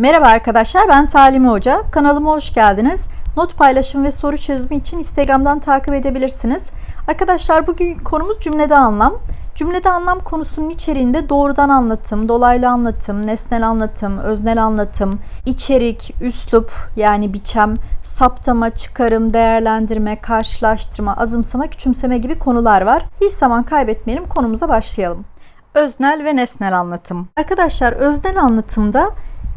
Merhaba arkadaşlar ben Salime Hoca. Kanalıma hoş geldiniz. Not paylaşım ve soru çözümü için Instagram'dan takip edebilirsiniz. Arkadaşlar bugün konumuz cümlede anlam. Cümlede anlam konusunun içeriğinde doğrudan anlatım, dolaylı anlatım, nesnel anlatım, öznel anlatım, içerik, üslup yani biçem, saptama, çıkarım, değerlendirme, karşılaştırma, azımsama, küçümseme gibi konular var. Hiç zaman kaybetmeyelim konumuza başlayalım. Öznel ve nesnel anlatım. Arkadaşlar öznel anlatımda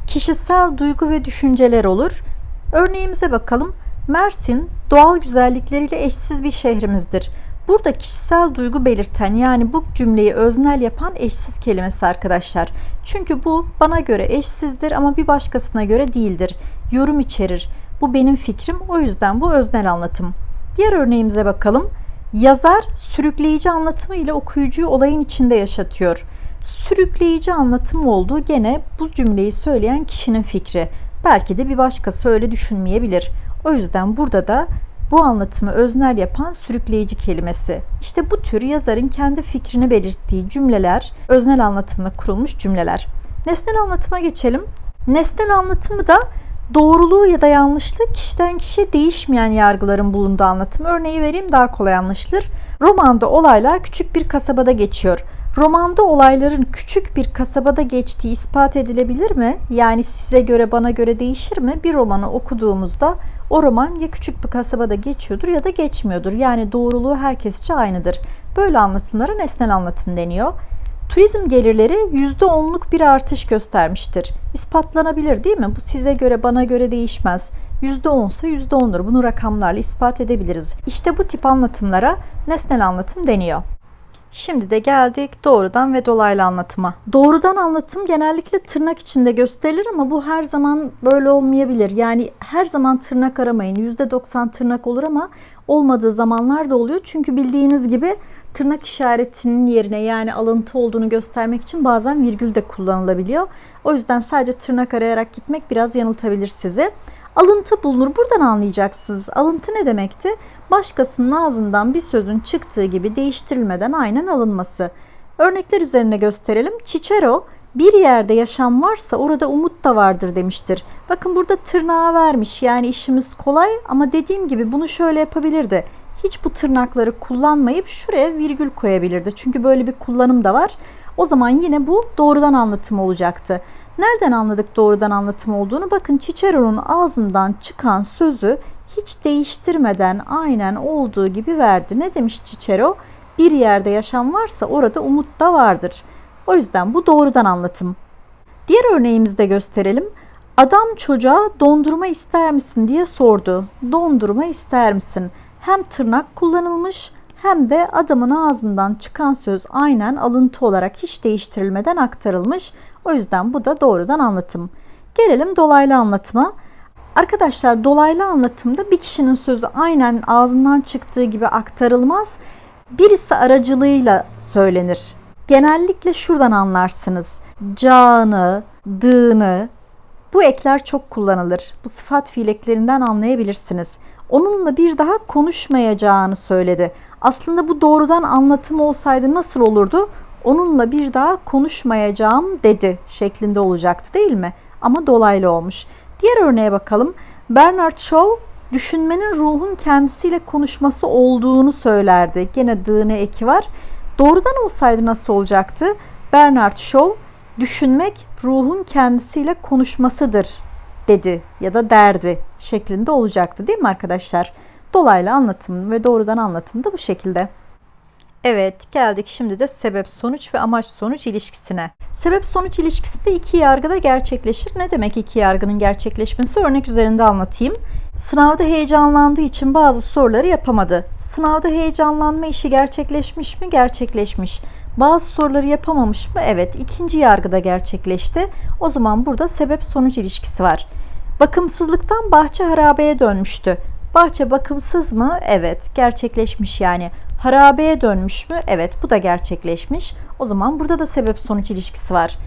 kişisel duygu ve düşünceler olur. Örneğimize bakalım. Mersin doğal güzellikleriyle eşsiz bir şehrimizdir. Burada kişisel duygu belirten yani bu cümleyi öznel yapan eşsiz kelimesi arkadaşlar. Çünkü bu bana göre eşsizdir ama bir başkasına göre değildir. Yorum içerir. Bu benim fikrim o yüzden bu öznel anlatım. Diğer örneğimize bakalım. Yazar sürükleyici anlatımı ile okuyucuyu olayın içinde yaşatıyor. Sürükleyici anlatım olduğu gene bu cümleyi söyleyen kişinin fikri. Belki de bir başkası öyle düşünmeyebilir. O yüzden burada da bu anlatımı öznel yapan sürükleyici kelimesi. İşte bu tür yazarın kendi fikrini belirttiği cümleler öznel anlatımla kurulmuş cümleler. Nesnel anlatıma geçelim. Nesnel anlatımı da doğruluğu ya da yanlışlığı kişiden kişiye değişmeyen yargıların bulunduğu anlatım. Örneği vereyim daha kolay anlaşılır. Romanda olaylar küçük bir kasabada geçiyor. Romanda olayların küçük bir kasabada geçtiği ispat edilebilir mi? Yani size göre bana göre değişir mi? Bir romanı okuduğumuzda o roman ya küçük bir kasabada geçiyordur ya da geçmiyordur. Yani doğruluğu herkesçe aynıdır. Böyle anlatımlara nesnel anlatım deniyor. Turizm gelirleri %10'luk bir artış göstermiştir. İspatlanabilir değil mi? Bu size göre bana göre değişmez. %10 ise %10'dur. Bunu rakamlarla ispat edebiliriz. İşte bu tip anlatımlara nesnel anlatım deniyor. Şimdi de geldik doğrudan ve dolaylı anlatıma. Doğrudan anlatım genellikle tırnak içinde gösterilir ama bu her zaman böyle olmayabilir. Yani her zaman tırnak aramayın. %90 tırnak olur ama olmadığı zamanlar da oluyor. Çünkü bildiğiniz gibi tırnak işaretinin yerine yani alıntı olduğunu göstermek için bazen virgül de kullanılabiliyor. O yüzden sadece tırnak arayarak gitmek biraz yanıltabilir sizi. Alıntı bulunur. Buradan anlayacaksınız. Alıntı ne demekti? Başkasının ağzından bir sözün çıktığı gibi değiştirilmeden aynen alınması. Örnekler üzerine gösterelim. Cicero bir yerde yaşam varsa orada umut da vardır demiştir. Bakın burada tırnağı vermiş. Yani işimiz kolay ama dediğim gibi bunu şöyle yapabilirdi. Hiç bu tırnakları kullanmayıp şuraya virgül koyabilirdi. Çünkü böyle bir kullanım da var. O zaman yine bu doğrudan anlatım olacaktı. Nereden anladık doğrudan anlatım olduğunu? Bakın Cicero'nun ağzından çıkan sözü hiç değiştirmeden aynen olduğu gibi verdi. Ne demiş Cicero? Bir yerde yaşam varsa orada umut da vardır. O yüzden bu doğrudan anlatım. Diğer örneğimizi de gösterelim. Adam çocuğa dondurma ister misin diye sordu. Dondurma ister misin? Hem tırnak kullanılmış hem de adamın ağzından çıkan söz aynen alıntı olarak hiç değiştirilmeden aktarılmış. O yüzden bu da doğrudan anlatım. Gelelim dolaylı anlatıma. Arkadaşlar dolaylı anlatımda bir kişinin sözü aynen ağzından çıktığı gibi aktarılmaz. Birisi aracılığıyla söylenir. Genellikle şuradan anlarsınız. Cağını, dığını, bu ekler çok kullanılır. Bu sıfat fiil eklerinden anlayabilirsiniz. Onunla bir daha konuşmayacağını söyledi. Aslında bu doğrudan anlatım olsaydı nasıl olurdu? Onunla bir daha konuşmayacağım dedi şeklinde olacaktı değil mi? Ama dolaylı olmuş. Diğer örneğe bakalım. Bernard Shaw düşünmenin ruhun kendisiyle konuşması olduğunu söylerdi. Gene dığını eki var. Doğrudan olsaydı nasıl olacaktı? Bernard Shaw düşünmek ruhun kendisiyle konuşmasıdır dedi ya da derdi şeklinde olacaktı değil mi arkadaşlar? Dolaylı anlatım ve doğrudan anlatım da bu şekilde. Evet, geldik şimdi de sebep sonuç ve amaç sonuç ilişkisine. Sebep sonuç ilişkisinde iki yargıda gerçekleşir. Ne demek iki yargının gerçekleşmesi? Örnek üzerinde anlatayım. Sınavda heyecanlandığı için bazı soruları yapamadı. Sınavda heyecanlanma işi gerçekleşmiş mi? Gerçekleşmiş. Bazı soruları yapamamış mı? Evet. ikinci yargıda gerçekleşti. O zaman burada sebep sonuç ilişkisi var. Bakımsızlıktan bahçe harabeye dönmüştü. Bahçe bakımsız mı? Evet. Gerçekleşmiş yani. Harabeye dönmüş mü? Evet. Bu da gerçekleşmiş. O zaman burada da sebep sonuç ilişkisi var.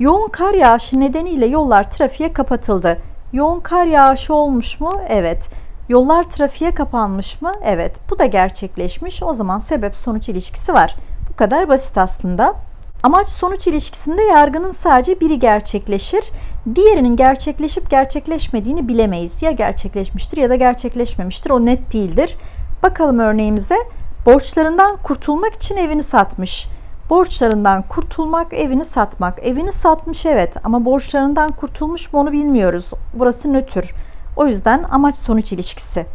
Yoğun kar yağışı nedeniyle yollar trafiğe kapatıldı. Yoğun kar yağışı olmuş mu? Evet. Yollar trafiğe kapanmış mı? Evet. Bu da gerçekleşmiş. O zaman sebep sonuç ilişkisi var. Bu kadar basit aslında. Amaç sonuç ilişkisinde yargının sadece biri gerçekleşir. Diğerinin gerçekleşip gerçekleşmediğini bilemeyiz. Ya gerçekleşmiştir ya da gerçekleşmemiştir. O net değildir. Bakalım örneğimize. Borçlarından kurtulmak için evini satmış. Borçlarından kurtulmak, evini satmak. Evini satmış evet ama borçlarından kurtulmuş mu onu bilmiyoruz. Burası nötr. O yüzden amaç sonuç ilişkisi.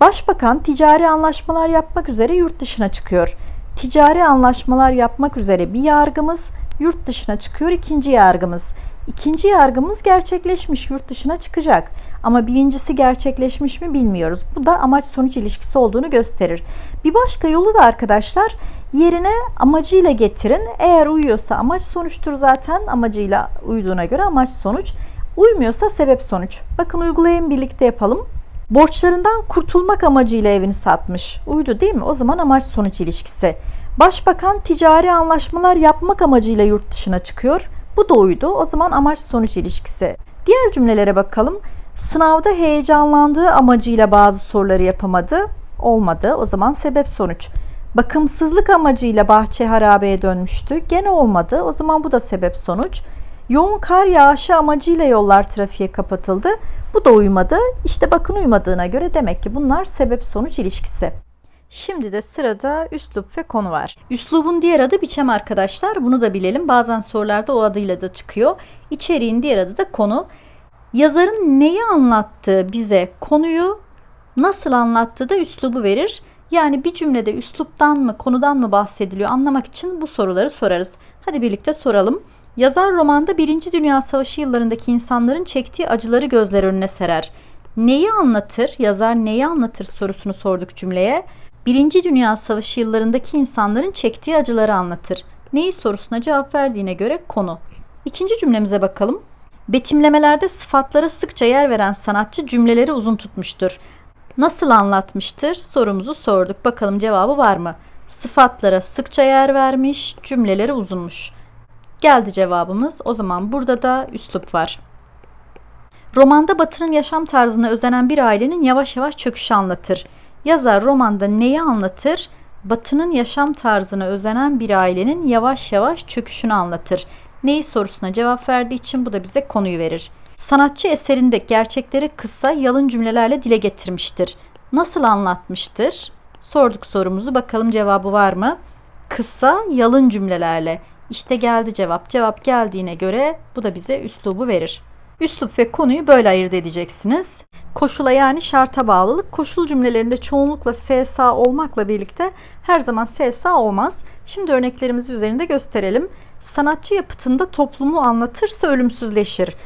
Başbakan ticari anlaşmalar yapmak üzere yurt dışına çıkıyor. Ticari anlaşmalar yapmak üzere bir yargımız yurt dışına çıkıyor ikinci yargımız. İkinci yargımız gerçekleşmiş yurt dışına çıkacak. Ama birincisi gerçekleşmiş mi bilmiyoruz. Bu da amaç sonuç ilişkisi olduğunu gösterir. Bir başka yolu da arkadaşlar yerine amacıyla getirin. Eğer uyuyorsa amaç sonuçtur zaten amacıyla uyduğuna göre amaç sonuç. Uymuyorsa sebep sonuç. Bakın uygulayın birlikte yapalım. Borçlarından kurtulmak amacıyla evini satmış. Uydu değil mi? O zaman amaç sonuç ilişkisi. Başbakan ticari anlaşmalar yapmak amacıyla yurt dışına çıkıyor. Bu da uydu. O zaman amaç sonuç ilişkisi. Diğer cümlelere bakalım. Sınavda heyecanlandığı amacıyla bazı soruları yapamadı. Olmadı. O zaman sebep sonuç. Bakımsızlık amacıyla bahçe harabeye dönmüştü. Gene olmadı. O zaman bu da sebep sonuç. Yoğun kar yağışı amacıyla yollar trafiğe kapatıldı. Bu da uymadı. İşte bakın uymadığına göre demek ki bunlar sebep sonuç ilişkisi. Şimdi de sırada üslup ve konu var. Üslubun diğer adı biçem arkadaşlar. Bunu da bilelim. Bazen sorularda o adıyla da çıkıyor. İçeriğin diğer adı da konu. Yazarın neyi anlattığı bize konuyu nasıl anlattığı da üslubu verir. Yani bir cümlede üsluptan mı konudan mı bahsediliyor anlamak için bu soruları sorarız. Hadi birlikte soralım. Yazar romanda Birinci Dünya Savaşı yıllarındaki insanların çektiği acıları gözler önüne serer. Neyi anlatır? Yazar neyi anlatır sorusunu sorduk cümleye. Birinci Dünya Savaşı yıllarındaki insanların çektiği acıları anlatır. Neyi sorusuna cevap verdiğine göre konu. İkinci cümlemize bakalım. Betimlemelerde sıfatlara sıkça yer veren sanatçı cümleleri uzun tutmuştur. Nasıl anlatmıştır? Sorumuzu sorduk. Bakalım cevabı var mı? Sıfatlara sıkça yer vermiş, cümleleri uzunmuş. Geldi cevabımız. O zaman burada da üslup var. Romanda Batı'nın yaşam tarzına özenen bir ailenin yavaş yavaş çöküşü anlatır. Yazar romanda neyi anlatır? Batı'nın yaşam tarzına özenen bir ailenin yavaş yavaş çöküşünü anlatır. Neyi sorusuna cevap verdiği için bu da bize konuyu verir. Sanatçı eserinde gerçekleri kısa, yalın cümlelerle dile getirmiştir. Nasıl anlatmıştır? Sorduk sorumuzu. Bakalım cevabı var mı? Kısa, yalın cümlelerle. İşte geldi cevap. Cevap geldiğine göre bu da bize üslubu verir. Üslup ve konuyu böyle ayırt edeceksiniz. Koşula yani şarta bağlılık. Koşul cümlelerinde çoğunlukla SSA olmakla birlikte her zaman SSA olmaz. Şimdi örneklerimizi üzerinde gösterelim. Sanatçı yapıtında toplumu anlatırsa ölümsüzleşir.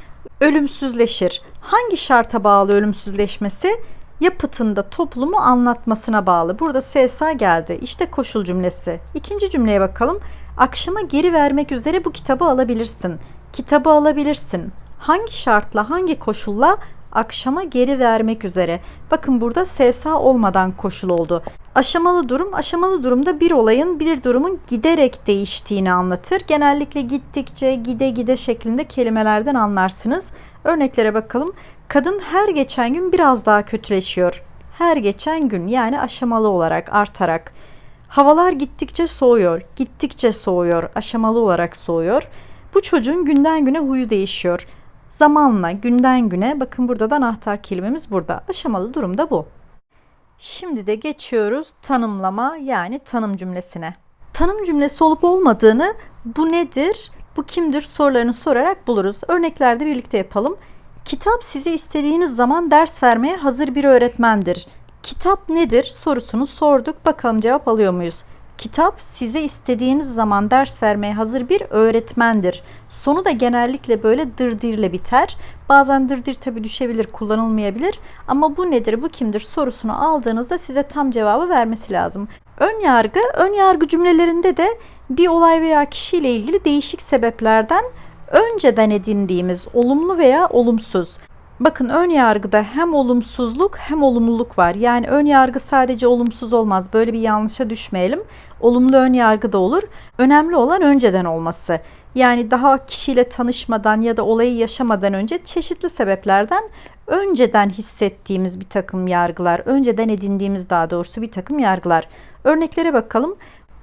Ölümsüzleşir. Hangi şarta bağlı ölümsüzleşmesi? Yapıtında toplumu anlatmasına bağlı. Burada SSA geldi. İşte koşul cümlesi. İkinci cümleye bakalım. Akşama geri vermek üzere bu kitabı alabilirsin. Kitabı alabilirsin. Hangi şartla, hangi koşulla? Akşama geri vermek üzere. Bakın burada SSA olmadan koşul oldu. Aşamalı durum, aşamalı durumda bir olayın bir durumun giderek değiştiğini anlatır. Genellikle gittikçe, gide gide şeklinde kelimelerden anlarsınız. Örneklere bakalım. Kadın her geçen gün biraz daha kötüleşiyor. Her geçen gün yani aşamalı olarak artarak. Havalar gittikçe soğuyor, gittikçe soğuyor, aşamalı olarak soğuyor. Bu çocuğun günden güne huyu değişiyor. Zamanla, günden güne, bakın burada da anahtar kelimemiz burada. Aşamalı durumda bu. Şimdi de geçiyoruz tanımlama yani tanım cümlesine. Tanım cümlesi olup olmadığını bu nedir, bu kimdir sorularını sorarak buluruz. Örneklerde birlikte yapalım. Kitap size istediğiniz zaman ders vermeye hazır bir öğretmendir. Kitap nedir sorusunu sorduk. Bakalım cevap alıyor muyuz? Kitap size istediğiniz zaman ders vermeye hazır bir öğretmendir. Sonu da genellikle böyle dırdır ile biter. Bazen dırdır tabi düşebilir, kullanılmayabilir. Ama bu nedir, bu kimdir sorusunu aldığınızda size tam cevabı vermesi lazım. Ön yargı, ön yargı cümlelerinde de bir olay veya kişiyle ilgili değişik sebeplerden önceden edindiğimiz olumlu veya olumsuz Bakın ön yargıda hem olumsuzluk hem olumluluk var. Yani ön yargı sadece olumsuz olmaz. Böyle bir yanlışa düşmeyelim. Olumlu ön yargı da olur. Önemli olan önceden olması. Yani daha kişiyle tanışmadan ya da olayı yaşamadan önce çeşitli sebeplerden önceden hissettiğimiz bir takım yargılar, önceden edindiğimiz daha doğrusu bir takım yargılar. Örneklere bakalım.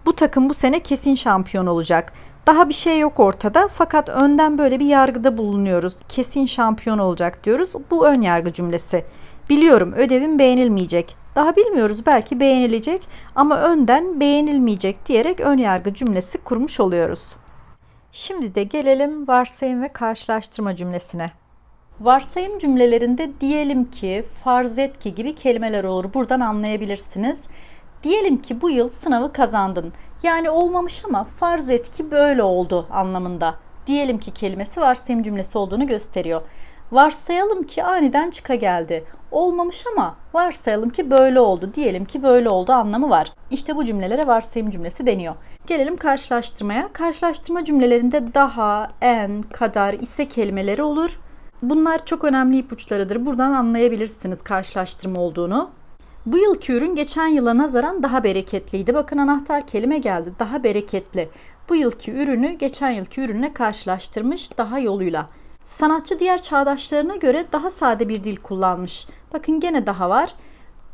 Bu takım bu sene kesin şampiyon olacak. Daha bir şey yok ortada fakat önden böyle bir yargıda bulunuyoruz. Kesin şampiyon olacak diyoruz. Bu ön yargı cümlesi. Biliyorum ödevim beğenilmeyecek. Daha bilmiyoruz belki beğenilecek ama önden beğenilmeyecek diyerek ön yargı cümlesi kurmuş oluyoruz. Şimdi de gelelim varsayım ve karşılaştırma cümlesine. Varsayım cümlelerinde diyelim ki, farz et ki gibi kelimeler olur. Buradan anlayabilirsiniz. Diyelim ki bu yıl sınavı kazandın. Yani olmamış ama farz et ki böyle oldu anlamında. Diyelim ki kelimesi varsayım cümlesi olduğunu gösteriyor. Varsayalım ki aniden çıka geldi. Olmamış ama varsayalım ki böyle oldu. Diyelim ki böyle oldu anlamı var. İşte bu cümlelere varsayım cümlesi deniyor. Gelelim karşılaştırmaya. Karşılaştırma cümlelerinde daha, en, kadar, ise kelimeleri olur. Bunlar çok önemli ipuçlarıdır. Buradan anlayabilirsiniz karşılaştırma olduğunu. Bu yılki ürün geçen yıla nazaran daha bereketliydi. Bakın anahtar kelime geldi. Daha bereketli. Bu yılki ürünü geçen yılki ürünle karşılaştırmış daha yoluyla. Sanatçı diğer çağdaşlarına göre daha sade bir dil kullanmış. Bakın gene daha var.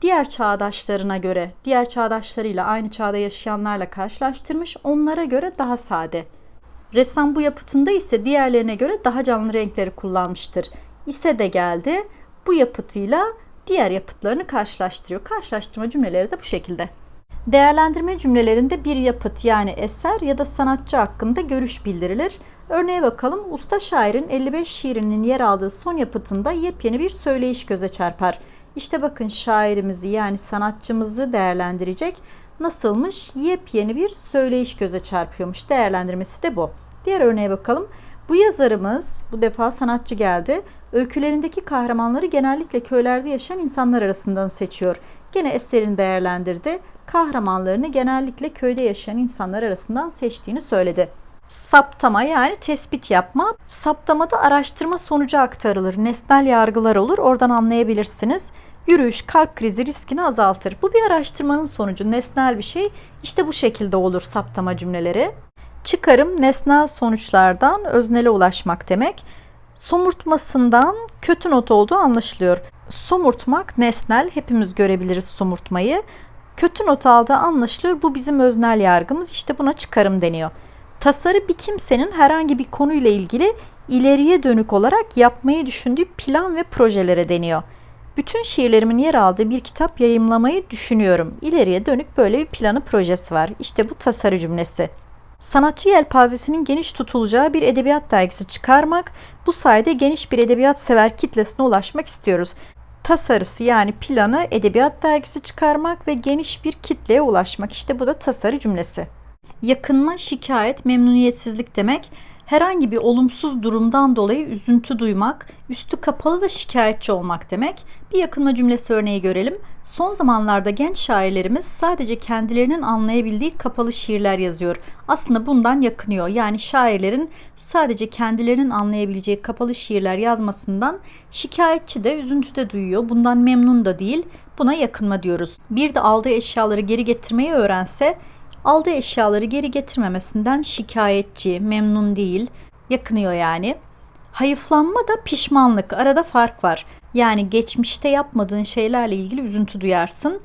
Diğer çağdaşlarına göre, diğer çağdaşlarıyla aynı çağda yaşayanlarla karşılaştırmış. Onlara göre daha sade. Ressam bu yapıtında ise diğerlerine göre daha canlı renkleri kullanmıştır. İse de geldi. Bu yapıtıyla diğer yapıtlarını karşılaştırıyor. Karşılaştırma cümleleri de bu şekilde. Değerlendirme cümlelerinde bir yapıt yani eser ya da sanatçı hakkında görüş bildirilir. Örneğe bakalım. Usta şairin 55 şiirinin yer aldığı son yapıtında yepyeni bir söyleyiş göze çarpar. İşte bakın şairimizi yani sanatçımızı değerlendirecek. Nasılmış? Yepyeni bir söyleyiş göze çarpıyormuş. Değerlendirmesi de bu. Diğer örneğe bakalım. Bu yazarımız, bu defa sanatçı geldi. Öykülerindeki kahramanları genellikle köylerde yaşayan insanlar arasından seçiyor. Gene eserini değerlendirdi. Kahramanlarını genellikle köyde yaşayan insanlar arasından seçtiğini söyledi. Saptama yani tespit yapma. Saptamada araştırma sonucu aktarılır. Nesnel yargılar olur. Oradan anlayabilirsiniz. Yürüyüş kalp krizi riskini azaltır. Bu bir araştırmanın sonucu. Nesnel bir şey. İşte bu şekilde olur saptama cümleleri. Çıkarım nesnel sonuçlardan öznele ulaşmak demek. Somurtmasından kötü not olduğu anlaşılıyor. Somurtmak nesnel, hepimiz görebiliriz somurtmayı. Kötü not aldığı anlaşılıyor. Bu bizim öznel yargımız. İşte buna çıkarım deniyor. Tasarı bir kimsenin herhangi bir konuyla ilgili ileriye dönük olarak yapmayı düşündüğü plan ve projelere deniyor. Bütün şiirlerimin yer aldığı bir kitap yayımlamayı düşünüyorum. İleriye dönük böyle bir planı projesi var. İşte bu tasarı cümlesi. Sanatçı yelpazesinin geniş tutulacağı bir edebiyat dergisi çıkarmak, bu sayede geniş bir edebiyat sever kitlesine ulaşmak istiyoruz. Tasarısı yani planı edebiyat dergisi çıkarmak ve geniş bir kitleye ulaşmak. İşte bu da tasarı cümlesi. Yakınma, şikayet, memnuniyetsizlik demek. Herhangi bir olumsuz durumdan dolayı üzüntü duymak, üstü kapalı da şikayetçi olmak demek. Bir yakınma cümlesi örneği görelim. Son zamanlarda genç şairlerimiz sadece kendilerinin anlayabildiği kapalı şiirler yazıyor. Aslında bundan yakınıyor. Yani şairlerin sadece kendilerinin anlayabileceği kapalı şiirler yazmasından şikayetçi de üzüntü de duyuyor. Bundan memnun da değil. Buna yakınma diyoruz. Bir de aldığı eşyaları geri getirmeyi öğrense aldığı eşyaları geri getirmemesinden şikayetçi, memnun değil, yakınıyor yani. Hayıflanma da pişmanlık. Arada fark var. Yani geçmişte yapmadığın şeylerle ilgili üzüntü duyarsın.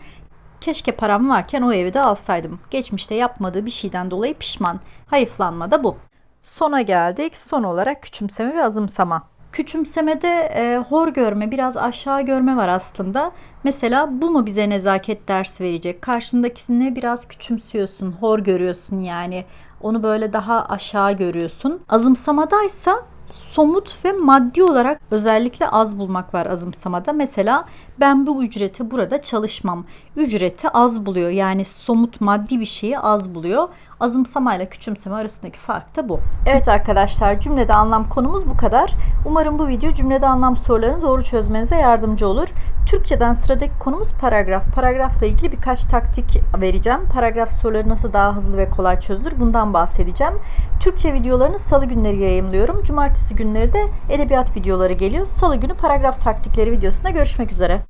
Keşke param varken o evi de alsaydım. Geçmişte yapmadığı bir şeyden dolayı pişman. Hayıflanma da bu. Sona geldik. Son olarak küçümseme ve azımsama. Küçümsemede e, hor görme, biraz aşağı görme var aslında. Mesela bu mu bize nezaket dersi verecek? Karşındakisini biraz küçümsüyorsun, hor görüyorsun yani. Onu böyle daha aşağı görüyorsun. Azımsamadaysa somut ve maddi olarak özellikle az bulmak var azımsamada. Mesela ben bu ücrete burada çalışmam. Ücreti az buluyor. Yani somut maddi bir şeyi az buluyor. Azımsama ile küçümseme arasındaki fark da bu. Evet arkadaşlar cümlede anlam konumuz bu kadar. Umarım bu video cümlede anlam sorularını doğru çözmenize yardımcı olur. Türkçeden sıradaki konumuz paragraf. Paragrafla ilgili birkaç taktik vereceğim. Paragraf soruları nasıl daha hızlı ve kolay çözülür bundan bahsedeceğim. Türkçe videolarını salı günleri yayımlıyorum. Cumartesi günleri de edebiyat videoları geliyor. Salı günü paragraf taktikleri videosunda görüşmek üzere.